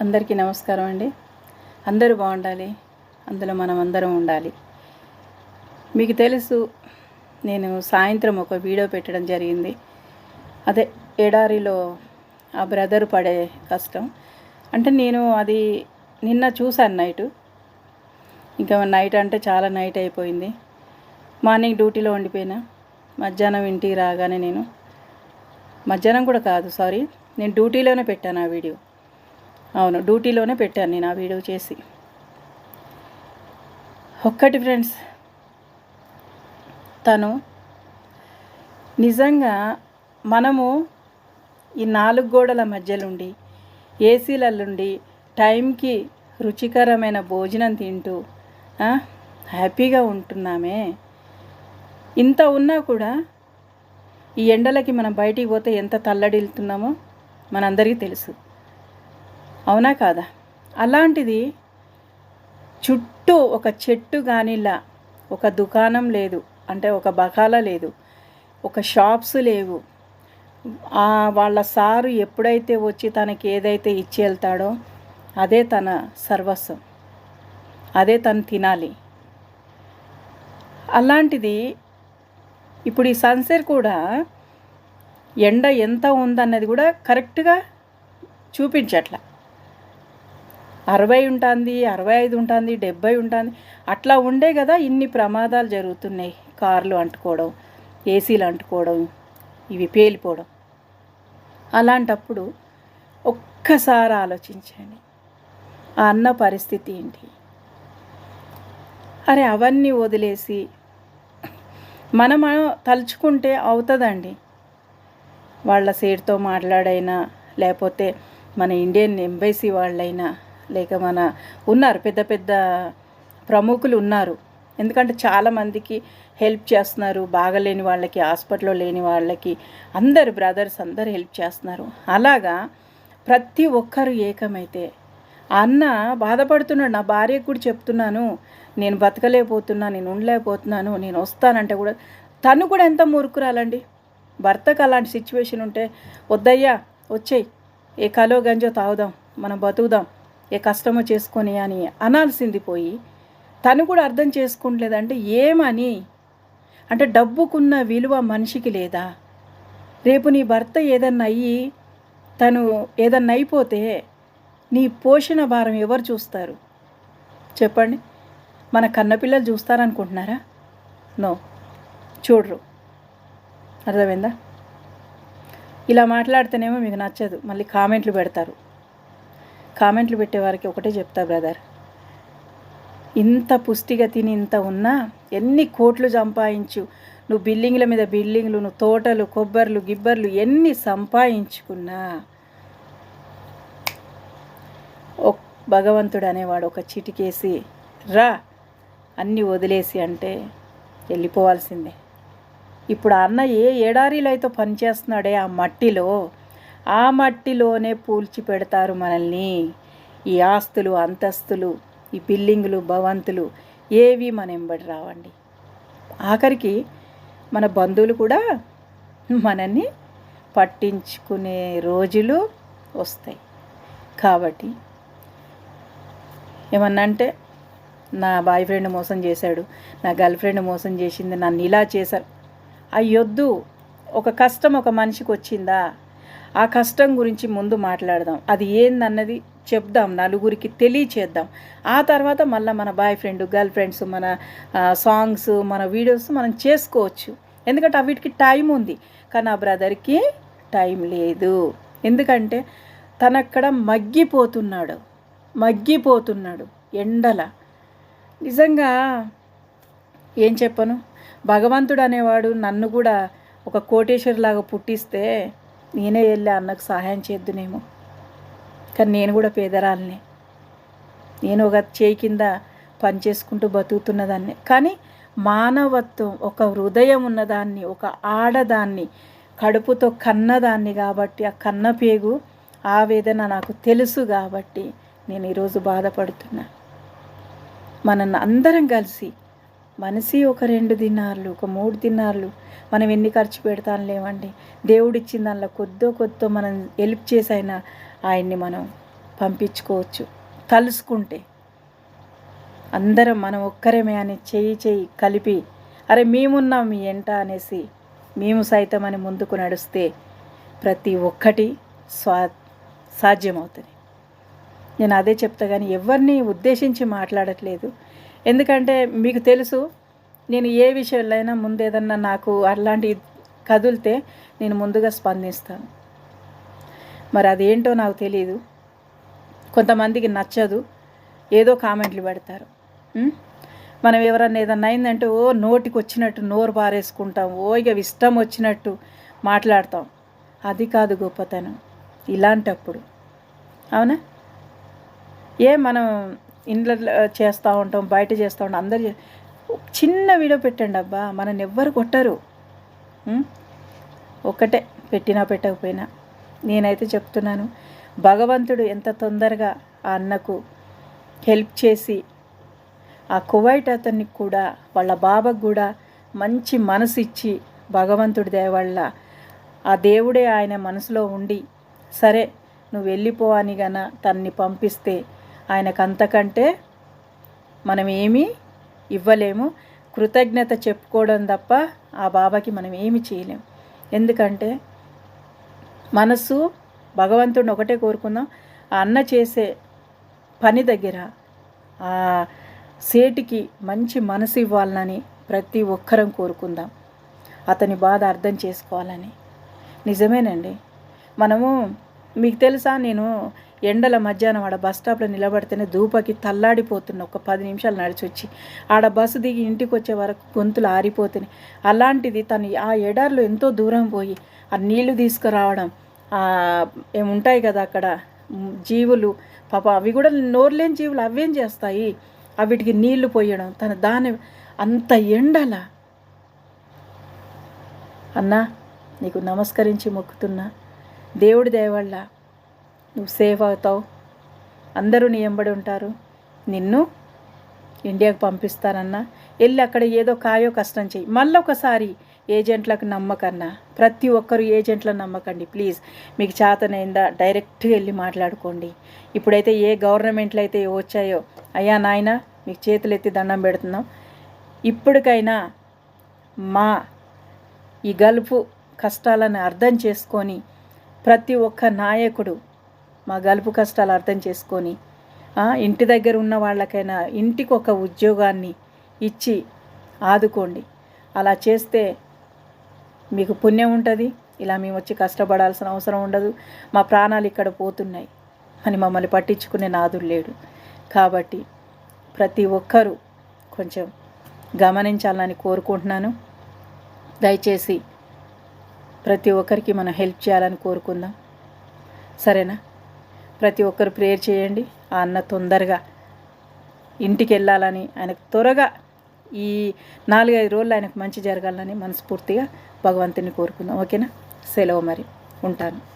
అందరికీ నమస్కారం అండి. అందరూ బాగుండాలి. అందులో మనం అందరం ఉండాలి. మీకు తెలుసు నేను సాయంత్రం ఒక వీడియో పెట్టడం జరిగింది. అదే ఎడారిలో ఆ బ్రదర్ పడే కష్టం. అంటే నేను అది నిన్న చూశాను నైటు. ఇంకా నైట్ అంటే చాలా నైట్ అయిపోయింది. మార్నింగ్ డ్యూటీలో ఉండిపోయినా మధ్యాహ్నం ఇంటికి రాగానే నేను మధ్యాహ్నం కూడా కాదు సారీ నేను డ్యూటీలోనే పెట్టాను ఆ వీడియో. అవును డ్యూటీలోనే పెట్టాను నేను ఆ వీడియో చేసి. ఒక్కటి ఫ్రెండ్స్ తను నిజంగా మనము ఈ నాలుగు గోడల మధ్యలుండి ఏసీలల్లుండి టైంకి రుచికరమైన భోజనం తింటూ హ్యాపీగా ఉంటున్నామే. ఇంత ఉన్నా కూడా ఈ ఎండలకి మనం బయటికి పోతే ఎంత తల్లడిల్లుతున్నామో మనందరికీ తెలుసు. అవునా కాదా? అలాంటిది చుట్టూ ఒక చెట్టు కానిలా ఒక దుకాణం లేదు అంటే ఒక బకాలా లేదు ఒక షాప్స్ లేవు. వాళ్ళ సారు ఎప్పుడైతే వచ్చి తనకి ఏదైతే ఇచ్చి వెళ్తాడో అదే తన సర్వస్వం. అదే తను తినాలి. అలాంటిది ఇప్పుడు ఈ సన్సెట్ కూడా ఎండ ఎంత ఉందన్నది కూడా కరెక్ట్గా చూపించట్ల. అరవై ఉంటుంది అరవై ఐదు ఉంటుంది డెబ్బై ఉంటుంది. అట్లా ఉండే కదా ఇన్ని ప్రమాదాలు జరుగుతున్నాయి. కార్లు అంటుకోవడం ఏసీలు అంటుకోవడం ఇవి పేలిపోవడం. అలాంటప్పుడు ఒక్కసారి ఆలోచించండి. ఆ అన్న పరిస్థితి ఏంటి? అరే అవన్నీ వదిలేసి మనం తలుచుకుంటే అవుతుందండి. వాళ్ళ సేటుతో మాట్లాడైనా లేకపోతే మన ఇండియన్ ఎంబైసీ వాళ్ళైనా లేక మన ఉన్నారు పెద్ద పెద్ద ప్రముఖులు ఉన్నారు. ఎందుకంటే చాలామందికి హెల్ప్ చేస్తున్నారు బాగలేని వాళ్ళకి హాస్పిటల్లో లేని వాళ్ళకి అందరు బ్రదర్స్ అందరు హెల్ప్ చేస్తున్నారు. అలాగా ప్రతి ఒక్కరు ఏకమైతే అన్న బాధపడుతున్నాడు నా భార్యకు కూడా చెప్తున్నాను నేను బతకలేకపోతున్నా నేను ఉండలేకపోతున్నాను నేను వస్తానంటే కూడా తను కూడా ఎంత మురుకురాలండి భర్తకు అలాంటి సిచ్యువేషన్ ఉంటే వద్దయ్యా వచ్చేయి ఏ కలో గంజో తాగుదాం మనం బతుకుదాం ఏ కష్టమో చేసుకొని అని అనాల్సింది పోయి తను కూడా అర్థం చేసుకోవట్లేదంటే ఏమని? అంటే డబ్బుకున్న విలువ మనిషికి లేదా? రేపు నీ భర్త ఏదన్నా అయ్యి తను ఏదన్నా అయిపోతే నీ పోషణ భారం ఎవరు చూస్తారు? చెప్పండి. మన కన్నపిల్లలు చూస్తారనుకుంటున్నారా? నో. చూడరు. అర్థమైందా? ఇలా మాట్లాడితేనేమో మీకు నచ్చదు. మళ్ళీ కామెంట్లు పెడతారు. కామెంట్లు పెట్టేవారికి ఒకటే చెప్తా బ్రదర్. ఇంత పుష్టిగా తిని ఇంత ఉన్నా ఎన్ని కోట్లు సంపాదించు. నువ్వు బిల్డింగ్ల మీద బిల్డింగ్లు నువ్వు తోటలు కొబ్బర్లు గిబ్బర్లు ఎన్ని సంపాదించుకున్నా. ఒక్ భగవంతుడు అనేవాడు ఒక చిటికేసి రా అన్నీ వదిలేసి అంటే వెళ్ళిపోవాల్సిందే. ఇప్పుడు అన్న ఏ ఏడారిలో అయితే పనిచేస్తున్నాడే ఆ మట్టిలో ఆ మట్టిలోనే పూల్చి పెడతారు మనల్ని. ఈ ఆస్తులు అంతస్తులు ఈ బిల్డింగులు భవంతులు ఏవి మన ఎంబడి రావండి. ఆఖరికి మన బంధువులు కూడా మనల్ని పట్టించుకునే రోజులు వస్తాయి. కాబట్టి ఏమన్నా అంటే నా బాయ్ ఫ్రెండ్ మోసం చేశాడు నా గర్ల్ ఫ్రెండ్ మోసం చేసింది నన్ను ఇలా చేశారు. అయ్యొద్దు ఒక కష్టం ఒక మనిషికి వచ్చిందా? ఆ కష్టం గురించి ముందు మాట్లాడదాం. అది ఏందన్నది చెప్దాం నలుగురికి తెలియచేద్దాం. ఆ తర్వాత మళ్ళీ మన బాయ్ ఫ్రెండ్ గర్ల్ ఫ్రెండ్స్ మన సాంగ్స్ మన వీడియోస్ మనం చేసుకోవచ్చు. ఎందుకంటే వీటికి టైం ఉంది. కానీ ఆ బ్రదర్కి టైం లేదు. ఎందుకంటే తనక్కడ మగ్గిపోతున్నాడు. మగ్గిపోతున్నాడు ఎండల. నిజంగా ఏం చెప్పను? భగవంతుడు అనేవాడు నన్ను కూడా ఒక కోటేశ్వరిలాగా పుట్టిస్తే నేనే వెళ్ళి అన్నకు సహాయం చేద్దునేమో. కానీ నేను కూడా పేదరాలనే. నేను ఒక చేయి కింద పని చేసుకుంటూ బతుకుతున్నదాన్ని. కానీ మానవత్వం ఒక హృదయం ఉన్నదాన్ని ఒక ఆడదాన్ని కడుపుతో కన్నదాన్ని కాబట్టి ఆ కన్న పేగు ఆవేదన నాకు తెలుసు కాబట్టి నేను ఈరోజు బాధపడుతున్నా. మనల్ని అందరం కలిసి మనిషి ఒక రెండు దినార్లు ఒక మూడు దినార్లు మనం ఎన్ని ఖర్చు పెడతాం లేవండి. దేవుడిచ్చిన దానిలో కొద్దో కొద్దో మనం హెల్ప్ చేసైనా ఆయన్ని మనం పంపించుకోవచ్చు. కలుసుకుంటే అందరం మనం ఒక్కరేమే అని చేయి చేయి కలిపి అరే మేమున్నాం మీ ఎంట అనేసి మేము సైతం అని ముందుకు నడిస్తే ప్రతి ఒక్కటి స్వా సాధ్యమవుతుంది. నేను అదే చెప్తా కానీ ఎవరిని ఉద్దేశించి మాట్లాడట్లేదు. ఎందుకంటే మీకు తెలుసు నేను ఏ విషయంలో అయినా ముందు ఏదన్నా నాకు అలాంటి కదిలితే నేను ముందుగా స్పందిస్తాను. మరి అదేంటో నాకు తెలియదు కొంతమందికి నచ్చదు. ఏదో కామెంట్లు పెడతారు. మనం ఎవరన్నా ఏదన్నా అయిందంటే ఓ నోటికి వచ్చినట్టు నోరు పారేసుకుంటాం ఓ ఇక ఇష్టం వచ్చినట్టు మాట్లాడతాం. అది కాదు గొప్పతనం. ఇలాంటప్పుడు. అవునా? ఏ మనం ఇంట్లో చేస్తూ ఉంటాం బయట చేస్తూ ఉంటాం అందరు చిన్న వీడియో పెట్టండి అబ్బా మనని ఎవ్వరు కొట్టరు. ఒక్కటే పెట్టినా పెట్టకపోయినా. నేనైతే చెప్తున్నాను భగవంతుడు ఎంత తొందరగా ఆ అన్నకు హెల్ప్ చేసి ఆ కువైట్ అతనికి కూడా వాళ్ళ బాబాకు కూడా మంచి మనసు ఇచ్చి భగవంతుడి దేవాళ్ళ వల్ల ఆ దేవుడే ఆయన మనసులో ఉండి సరే నువ్వు వెళ్ళిపో అని గన తన్ని పంపిస్తే ఆయనకు అంతకంటే మనం ఏమీ ఇవ్వలేము. కృతజ్ఞత చెప్పుకోవడం తప్ప ఆ బాబాకి మనం ఏమి చేయలేం. ఎందుకంటే మనసు భగవంతుడిని ఒకటే కోరుకుందాం. ఆ అన్న చేసే పని దగ్గర ఆ సేటికి మంచి మనసు ఇవ్వాలని ప్రతి ఒక్కరం కోరుకుందాం. అతని బాధ అర్థం చేసుకోవాలని. నిజమేనండి. మనము మీకు తెలుసా నేను ఎండల మధ్యాహ్నం ఆడ బస్ స్టాప్లో నిలబడితేనే దూపకి తల్లాడిపోతున్నా ఒక పది నిమిషాలు నడిచి వచ్చి ఆడ బస్సు దిగి ఇంటికి వచ్చే వరకు గొంతులు ఆరిపోతున్నాయి అలాంటిది తను ఆ ఎడార్లో ఎంతో దూరం పోయి ఆ నీళ్ళు తీసుకురావడం ఏముంటాయి కదా అక్కడ జీవులు పాప అవి కూడా నోర్లేని జీవులు అవేం చేస్తాయి? అవిటికి నీళ్ళు పోయడం తన దాని అంత ఎండల? అన్నా నీకు నమస్కరించి మొక్కుతున్నా. దేవుడి దయవల్ల నువ్వు సేఫ్ అవుతావు. అందరూ నీ ఎంబడి ఉంటారు. నిన్ను ఇండియాకు పంపిస్తానన్నా వెళ్ళి అక్కడ ఏదో కాయో కష్టం చెయ్యి. మళ్ళీ ఒకసారి ఏజెంట్లకు నమ్మకన్నా. ప్రతి ఒక్కరు ఏజెంట్లను నమ్మకండి ప్లీజ్. మీకు చేతనైందా? డైరెక్ట్గా వెళ్ళి మాట్లాడుకోండి. ఇప్పుడైతే ఏ గవర్నమెంట్లు అయితే వచ్చాయో అయ్యా నాయన మీకు చేతులు ఎత్తి దండం పెడుతున్నాం. ఇప్పటికైనా మా ఈ గలుపు కష్టాలను అర్థం చేసుకొని ప్రతి ఒక్క నాయకుడు మా గలుపు కష్టాలు అర్థం చేసుకొని ఇంటి దగ్గర ఉన్న వాళ్ళకైనా ఇంటికి ఒక ఉద్యోగాన్ని ఇచ్చి ఆదుకోండి. అలా చేస్తే మీకు పుణ్యం ఉంటుంది. ఇలా మేము వచ్చి కష్టపడాల్సిన అవసరం ఉండదు. మా ప్రాణాలు ఇక్కడ పోతున్నాయి. అని మమ్మల్ని పట్టించుకునే నాదుడు లేడు. కాబట్టి ప్రతి ఒక్కరూ కొంచెం గమనించాలని కోరుకుంటున్నాను. దయచేసి ప్రతి ఒక్కరికి మనం హెల్ప్ చేయాలని కోరుకుందాం. సరేనా? ప్రతి ఒక్కరు ప్రేయర్ చేయండి. ఆ అన్న తొందరగా ఇంటికి వెళ్ళాలని ఆయనకు త్వరగా ఈ నాలుగైదు రోజులు ఆయనకు మంచి జరగాలని మనస్ఫూర్తిగా భగవంతుని కోరుకుందాం. ఓకేనా? సెలవు మరి. ఉంటాను.